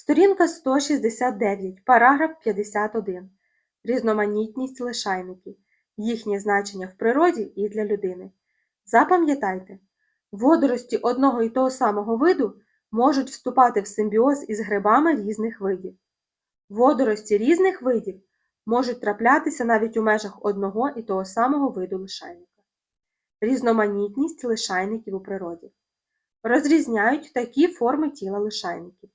Сторінка 169, параграф 51. Різноманітність лишайників. Їхнє значення в природі і для людини. Запам'ятайте, водорості одного і того самого виду можуть вступати в симбіоз із грибами різних видів. Водорості різних видів можуть траплятися навіть у межах одного і того самого виду лишайника. Різноманітність лишайників у природі. Розрізняють такі форми тіла лишайників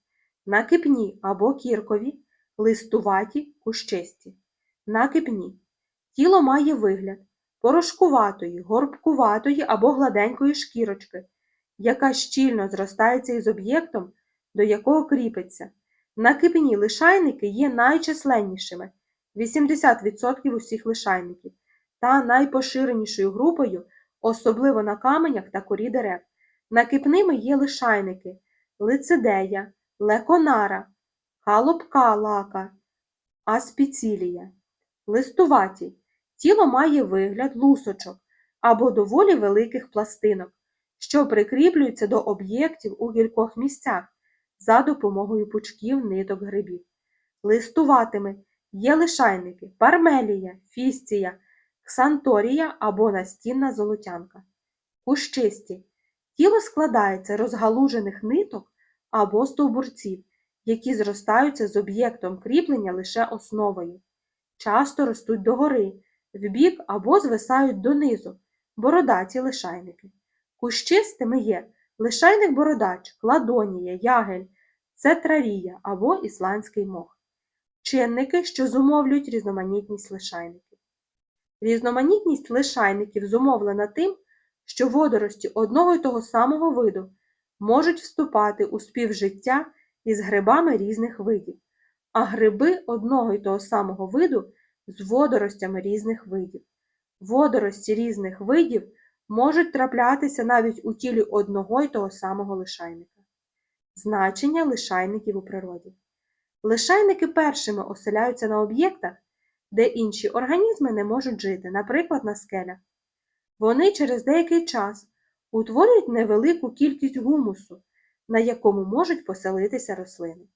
накипні або кіркові, листуваті, кущисті. Накипні. Тіло має вигляд порошкуватої, горбкуватої або гладенької шкірочки, яка щільно зростається із об'єктом, до якого кріпиться. Накипні лишайники є найчисленнішими 80% усіх лишайників та найпоширенішою групою, особливо на каменях та корі дерев. Накипними є лишайники лицедея, леконара, халопка лака, аспіцілія. Листуваті. Тіло має вигляд лусочок або доволі великих пластинок, що прикріплюються до об'єктів у кількох місцях за допомогою пучків ниток грибів. Листуватими є лишайники пармелія, фістія, ксанторія або настінна золотянка. Кущисті. Тіло складається розгалужених ниток або стовбурців, які зростаються з об'єктом кріплення лише основою. Часто ростуть догори, вбік або звисають донизу, бородаті лишайники. Кущистими є лишайник бородач, кладонія, ягель, цетрарія або ісландський мох. Чинники, що зумовлюють різноманітність лишайників. Різноманітність лишайників зумовлена тим, що водорості одного й того самого виду можуть вступати у співжиття із грибами різних видів, а гриби одного й того самого виду з водоростями різних видів. Водорості різних видів можуть траплятися навіть у тілі одного й того самого лишайника. Значення лишайників у природі. Лишайники першими оселяються на об'єктах, де інші організми не можуть жити, наприклад, на скелях. Вони через деякий час утворюють невелику кількість гумусу, на якому можуть поселитися рослини.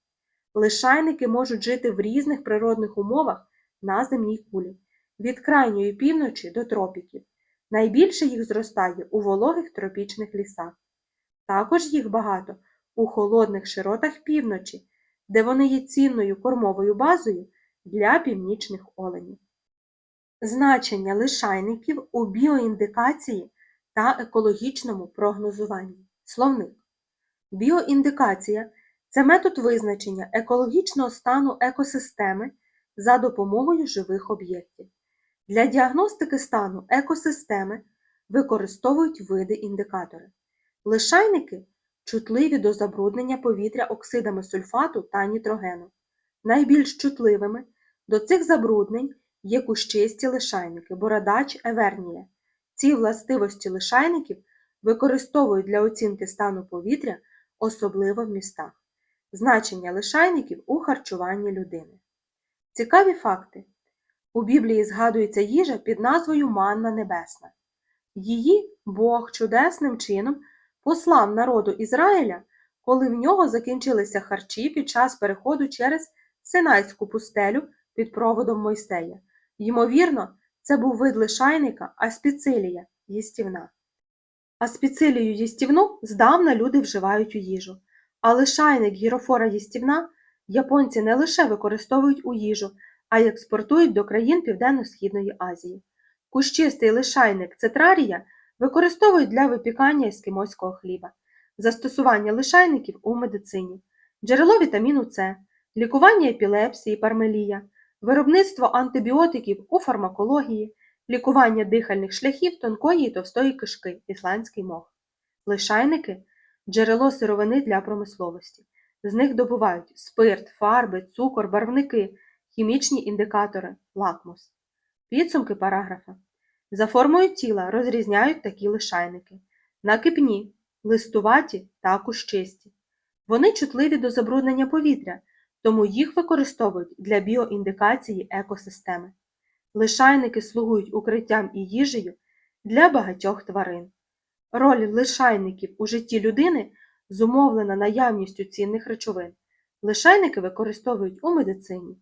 Лишайники можуть жити в різних природних умовах на земній кулі, від крайньої півночі до тропіків. Найбільше їх зростає у вологих тропічних лісах. Також їх багато у холодних широтах півночі, де вони є цінною кормовою базою для північних оленів. Значення лишайників у біоіндикації та екологічному прогнозуванні. Словник. Біоіндикація це метод визначення екологічного стану екосистеми за допомогою живих об'єктів. Для діагностики стану екосистеми використовують види індикатори. Лишайники чутливі до забруднення повітря оксидами сульфату та нітрогену. Найбільш чутливими до цих забруднень є кущисті лишайники, бородач евернія. Ці властивості лишайників використовують для оцінки стану повітря, особливо в містах. Значення лишайників у харчуванні людини. Цікаві факти. У Біблії згадується їжа під назвою Манна Небесна. Її Бог чудесним чином послав народу Ізраїля, коли в нього закінчилися харчі під час переходу через Синайську пустелю під проводом Мойсея. Ймовірно, це був вид лишайника аспіцилія їстівна. Аспіцилію їстівну здавна люди вживають у їжу, а лишайник гірофора їстівна японці не лише використовують у їжу, а й експортують до країн Південно-Східної Азії. Кущистий лишайник цетрарія використовують для випікання ескімоського хліба, застосування лишайників у медицині, джерело вітаміну С, лікування епілепсії, пармелія, виробництво антибіотиків у фармакології, лікування дихальних шляхів тонкої і товстої кишки, ісландський мох. Лишайники джерело сировини для промисловості. З них добувають спирт, фарби, цукор, барвники, хімічні індикатори, лакмус. Підсумки параграфа. За формою тіла розрізняють такі лишайники: накипні, листуваті та кущисті. Вони чутливі до забруднення повітря, тому їх використовують для біоіндикації екосистеми. Лишайники слугують укриттям і їжею для багатьох тварин. Роль лишайників у житті людини зумовлена наявністю цінних речовин, Лишайники використовують у медицині,